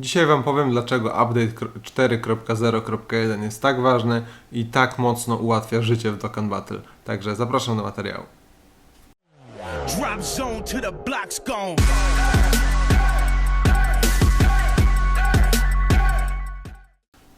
Dzisiaj Wam powiem, dlaczego update 4.0.1 jest tak ważny i tak mocno ułatwia życie w Dokkan Battle. Także zapraszam do materiału.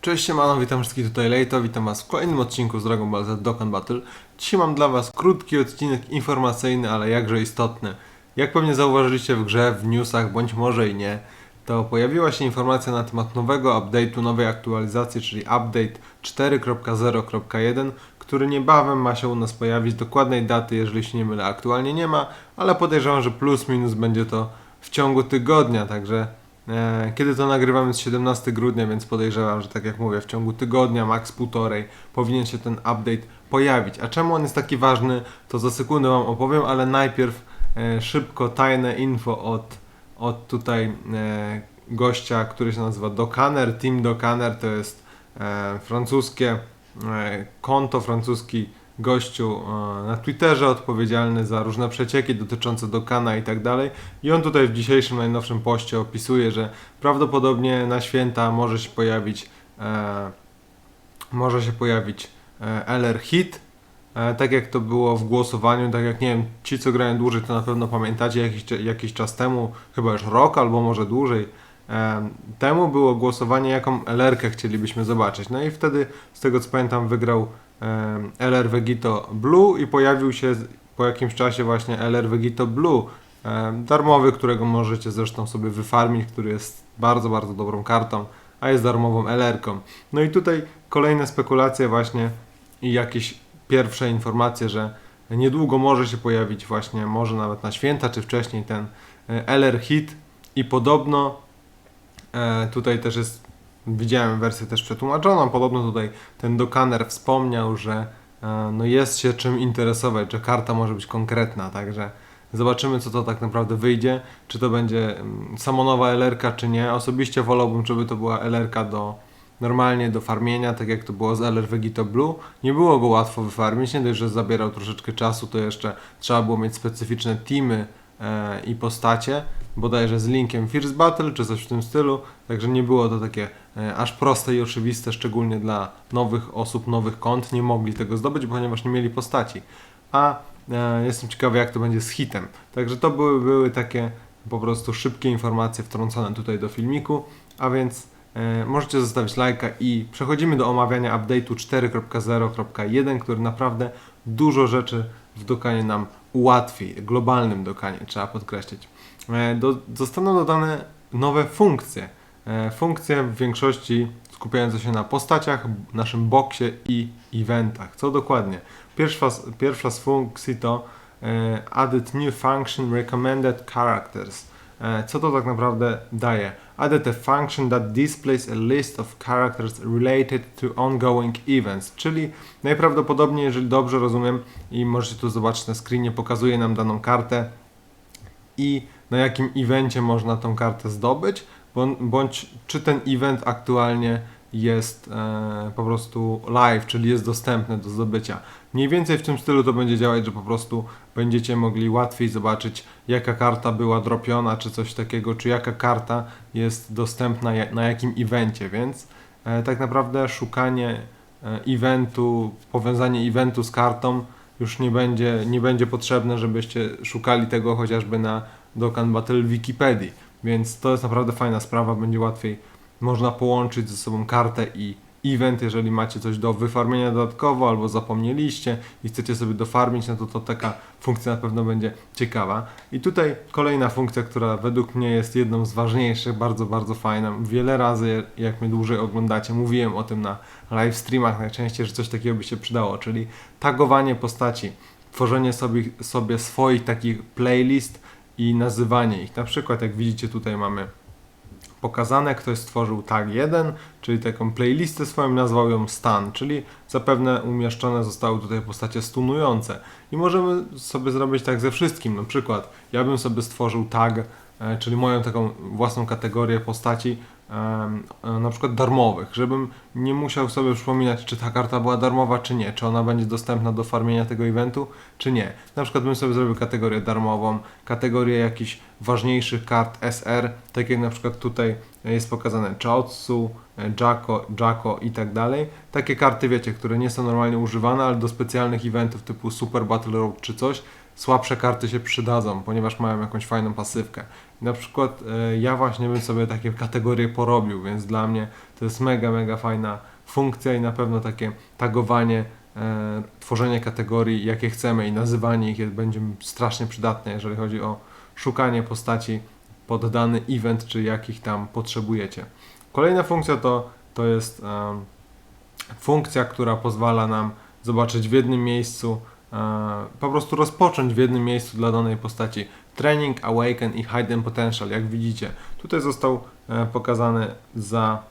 Cześć siemano, witam wszystkich tutaj Lejto, witam Was w kolejnym odcinku z Dragon Ball Z Dokkan Battle. Dzisiaj mam dla Was krótki odcinek informacyjny, ale jakże istotny. Jak pewnie zauważyliście w grze, w newsach, bądź może i nie, to pojawiła się informacja na temat nowego update'u, nowej aktualizacji, czyli update 4.0.1, który niebawem ma się u nas pojawić. Dokładnej daty, jeżeli się nie mylę, aktualnie nie ma, ale podejrzewam, że plus minus będzie to w ciągu tygodnia, także e, kiedy to nagrywamy jest 17 grudnia, więc podejrzewam, że tak jak mówię, w ciągu tygodnia, max półtorej, powinien się ten update pojawić. A czemu on jest taki ważny, to za sekundę Wam opowiem, ale najpierw e, szybko tajne info od, od tutaj e, gościa, który się nazywa Dokaner. Team Dokaner to jest e, francuskie e, konto, francuski gościu na Twitterze odpowiedzialny za różne przecieki dotyczące Dokana i tak dalej. I on tutaj w dzisiejszym najnowszym poście opisuje, że prawdopodobnie na święta może się pojawić e, może się pojawić e, LR Hit. E, tak jak to było w głosowaniu, tak jak nie wiem, ci co grają dłużej to na pewno pamiętacie jakiś, jakiś czas temu, chyba już rok albo może dłużej, e, temu było głosowanie jaką LR-kę chcielibyśmy zobaczyć. No i wtedy z tego co pamiętam wygrał e, LR Vegito Blue i pojawił się po jakimś czasie właśnie LR Vegito Blue darmowy, którego możecie zresztą sobie wyfarmić, który jest bardzo, bardzo dobrą kartą, a jest darmową LR-ką. No i tutaj kolejne spekulacje właśnie i jakieś pierwsze informacje, że niedługo może się pojawić właśnie, może nawet na święta czy wcześniej ten e, LR Hit. I podobno e, tutaj też jest, widziałem wersję też przetłumaczoną, podobno tutaj ten Dokaner wspomniał, że e, no jest się czym interesować, że karta może być konkretna, także zobaczymy co to tak naprawdę wyjdzie, czy to będzie mm, samonowa LR-ka czy nie. Osobiście wolałbym, żeby to była LR-ka do normalnie do farmienia, tak jak to było z LR Vegito Blue. Nie było go łatwo wyfarmić, nie dość, że zabierał troszeczkę czasu, to jeszcze trzeba było mieć specyficzne teamy e, i postacie, bodajże z linkiem First Battle czy coś w tym stylu, także nie było to takie e, aż proste i oczywiste, szczególnie dla nowych osób, nowych kont, nie mogli tego zdobyć, ponieważ nie mieli postaci. A e, jestem ciekawy, jak to będzie z hitem. Także to były, były takie po prostu szybkie informacje wtrącone tutaj do filmiku, a więc możecie zostawić lajka i przechodzimy do omawiania update'u 4.0.1, który naprawdę dużo rzeczy w dokanie nam ułatwi, globalnym dokanie trzeba podkreślić. E, do, zostaną dodane nowe funkcje. E, funkcje w większości skupiające się na postaciach, naszym boksie i eventach. Co dokładnie? Pierwsza, pierwsza z funkcji to e, Added New Function Recommended Characters. E, Co to tak naprawdę daje? Added a function that displays a list of characters related to ongoing events, czyli najprawdopodobniej, jeżeli dobrze rozumiem i możecie tu zobaczyć na screenie, pokazuje nam daną kartę i na jakim evencie można tą kartę zdobyć, bądź, bądź czy ten event aktualnie jest e, po prostu live, czyli jest dostępny do zdobycia. Mniej więcej w tym stylu to będzie działać, że po prostu będziecie mogli łatwiej zobaczyć, jaka karta była dropiona, czy coś takiego, czy jaka karta jest dostępna na jakim evencie, więc e, tak naprawdę szukanie e, eventu, powiązanie eventu z kartą już nie będzie, nie będzie potrzebne, żebyście szukali tego chociażby na Dokkan Battle Wikipedii. Więc to jest naprawdę fajna sprawa, będzie łatwiej można połączyć ze sobą kartę i event, jeżeli macie coś do wyfarmienia dodatkowo albo zapomnieliście i chcecie sobie dofarmić, no to, to taka funkcja na pewno będzie ciekawa. I tutaj kolejna funkcja, która według mnie jest jedną z ważniejszych, bardzo, bardzo fajna. Wiele razy, jak mnie dłużej oglądacie, mówiłem o tym na live streamach najczęściej, że coś takiego by się przydało, czyli tagowanie postaci, tworzenie sobie, sobie swoich takich playlist i nazywanie ich. Na przykład, jak widzicie, tutaj mamy pokazane, ktoś stworzył tag 1, czyli taką playlistę swoją, nazwał ją stan, czyli zapewne umieszczone zostały tutaj postacie stunujące. I możemy sobie zrobić tak ze wszystkim, na przykład ja bym sobie stworzył tag, e, czyli moją taką własną kategorię postaci na przykład darmowych, żebym nie musiał sobie przypominać, czy ta karta była darmowa, czy nie, czy ona będzie dostępna do farmienia tego eventu, czy nie. Na przykład bym sobie zrobił kategorię darmową, kategorię jakichś ważniejszych kart SR, tak jak na przykład tutaj jest pokazane Chaozu, e, Jacko, Jacko i tak dalej. Takie karty, wiecie, które nie są normalnie używane, ale do specjalnych eventów typu Super Battle Road czy coś, słabsze karty się przydadzą, ponieważ mają jakąś fajną pasywkę. Na przykład e, ja właśnie bym sobie takie kategorie porobił, więc dla mnie to jest mega, mega fajna funkcja i na pewno takie tagowanie, e, tworzenie kategorii, jakie chcemy i nazywanie ich będzie strasznie przydatne, jeżeli chodzi o szukanie postaci pod dany event, czy jakich tam potrzebujecie. Kolejna funkcja to, to jest em, funkcja, która pozwala nam zobaczyć w jednym miejscu, e, po prostu rozpocząć w jednym miejscu dla danej postaci Training, Awaken i Hidden Potential. Jak widzicie, tutaj został e, pokazany za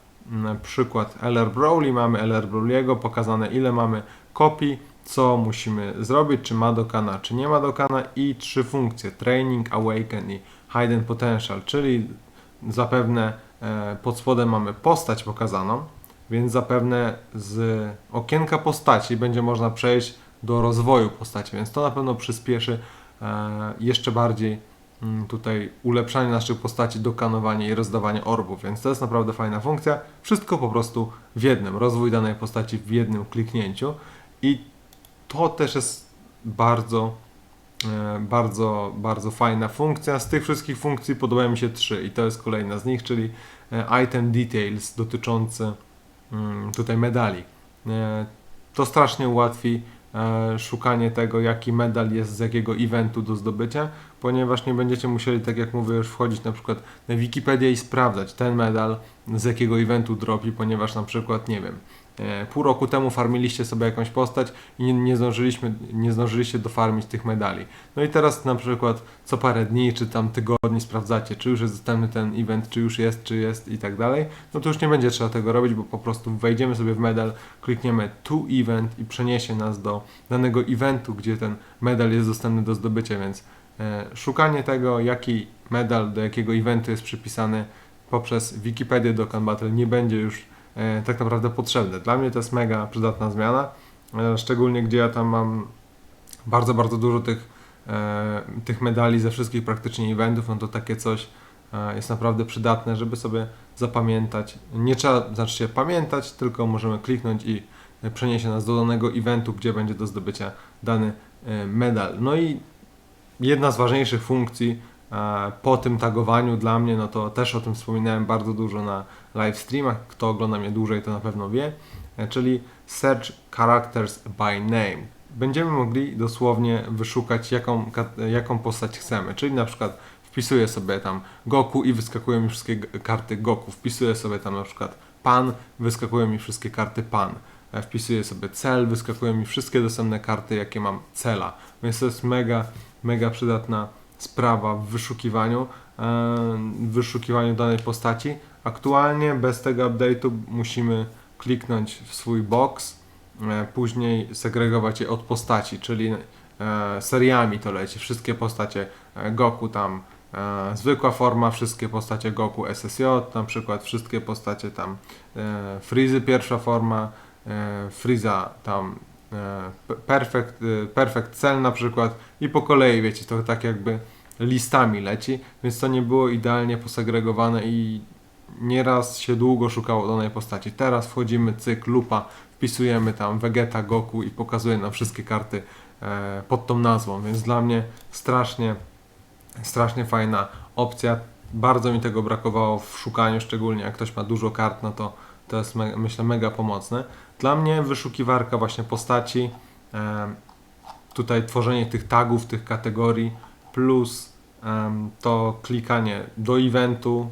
przykład LR Brawley, mamy LR Brawley'ego, pokazane ile mamy kopii, co musimy zrobić, czy ma dokana, czy nie ma dokana i trzy funkcje, Training, Awaken i Hidden Potential, czyli zapewne e, pod spodem mamy postać pokazaną, więc zapewne z okienka postaci będzie można przejść do rozwoju postaci, więc to na pewno przyspieszy e, jeszcze bardziej mm, tutaj ulepszanie naszych postaci, dokanowanie i rozdawanie orbów, więc to jest naprawdę fajna funkcja. Wszystko po prostu w jednym, rozwój danej postaci w jednym kliknięciu i to też jest bardzo e, bardzo, bardzo fajna funkcja. Z tych wszystkich funkcji podobają mi się trzy i to jest kolejna z nich, czyli e, item details dotyczący mm, tutaj medali. To strasznie ułatwi szukanie tego, jaki medal jest z jakiego eventu do zdobycia, ponieważ nie będziecie musieli, tak jak mówię, już wchodzić na przykład na Wikipedię i sprawdzać ten medal z jakiego eventu dropi, ponieważ na przykład, nie wiem, e, pół roku temu farmiliście sobie jakąś postać i nie, nie, zdążyliśmy, nie zdążyliście dofarmić tych medali. No i teraz na przykład co parę dni czy tam tygodni sprawdzacie, czy już jest dostępny ten event, czy już jest, czy jest i tak dalej. No to już nie będzie trzeba tego robić, bo po prostu wejdziemy sobie w medal, klikniemy to event i przeniesie nas do danego eventu, gdzie ten medal jest dostępny do zdobycia, więc e, szukanie tego, jaki medal do jakiego eventu jest przypisany poprzez Wikipedię do Battle nie będzie już e, tak naprawdę potrzebne. Dla mnie to jest mega przydatna zmiana, e, szczególnie gdzie ja tam mam bardzo, bardzo dużo tych, e, tych medali ze wszystkich praktycznie eventów, no to takie coś e, jest naprawdę przydatne, żeby sobie zapamiętać. Nie trzeba, znaczy się pamiętać, tylko możemy kliknąć i e, przeniesie nas do danego eventu, gdzie będzie do zdobycia dany e, medal. No i jedna z ważniejszych funkcji e, po tym tagowaniu dla mnie, no to też o tym wspominałem bardzo dużo na live streamach. Kto ogląda mnie dłużej, to na pewno wie, e, czyli Search Characters by Name. Będziemy mogli dosłownie wyszukać, jaką, jaką postać chcemy. Czyli na przykład wpisuję sobie tam Goku i wyskakują mi wszystkie karty Goku. Wpisuję sobie tam na przykład Pan, wyskakują mi wszystkie karty Pan. E, Wpisuję sobie cel, wyskakują mi wszystkie dostępne karty, jakie mam cela. Więc to jest mega, mega przydatna sprawa w wyszukiwaniu, e, w wyszukiwaniu danej postaci. Aktualnie bez tego update'u musimy kliknąć w swój box, e, później segregować je od postaci, czyli e, seriami to leci. Wszystkie postacie Goku tam zwykła forma, wszystkie postacie Goku SSJ, na przykład wszystkie postacie tam Freezy pierwsza forma, Freeza tam perfect, e, perfect cell na przykład i po kolei wiecie, to tak jakby listami leci, więc to nie było idealnie posegregowane i nieraz się długo szukało danej postaci. Teraz wchodzimy cykl lupa, wpisujemy tam Vegeta, Goku i pokazuje nam wszystkie karty e, pod tą nazwą, więc dla mnie strasznie, strasznie fajna opcja. Bardzo mi tego brakowało w szukaniu, szczególnie jak ktoś ma dużo kart, no to to jest myślę mega pomocne. Dla mnie wyszukiwarka właśnie postaci, e, tutaj tworzenie tych tagów, tych kategorii, plus em, to klikanie do eventu,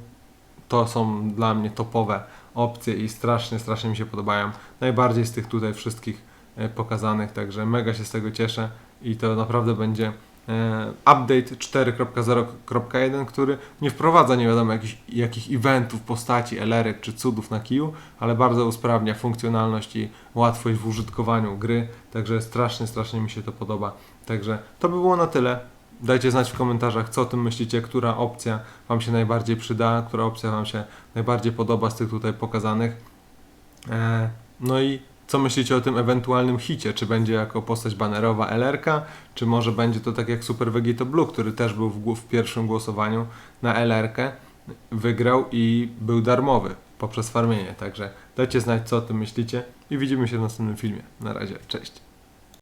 to są dla mnie topowe opcje i strasznie, strasznie mi się podobają. Najbardziej z tych tutaj wszystkich e, pokazanych, także mega się z tego cieszę i to naprawdę będzie e, update 4.0.1, który nie wprowadza nie wiadomo jakichś, jakich eventów, postaci, elerek czy cudów na kiju, ale bardzo usprawnia funkcjonalność i łatwość w użytkowaniu gry, także strasznie, strasznie mi się to podoba. Także to by było na tyle. Dajcie znać w komentarzach, co o tym myślicie, która opcja Wam się najbardziej przyda, która opcja Wam się najbardziej podoba z tych tutaj pokazanych. E, no i co myślicie o tym ewentualnym hicie? Czy będzie jako postać banerowa LR-ka, czy może będzie to tak jak Super Vegito Blue, który też był w, w pierwszym głosowaniu na LR-kę, wygrał i był darmowy poprzez farmienie. Także dajcie znać, co o tym myślicie i widzimy się w następnym filmie. Na razie, cześć.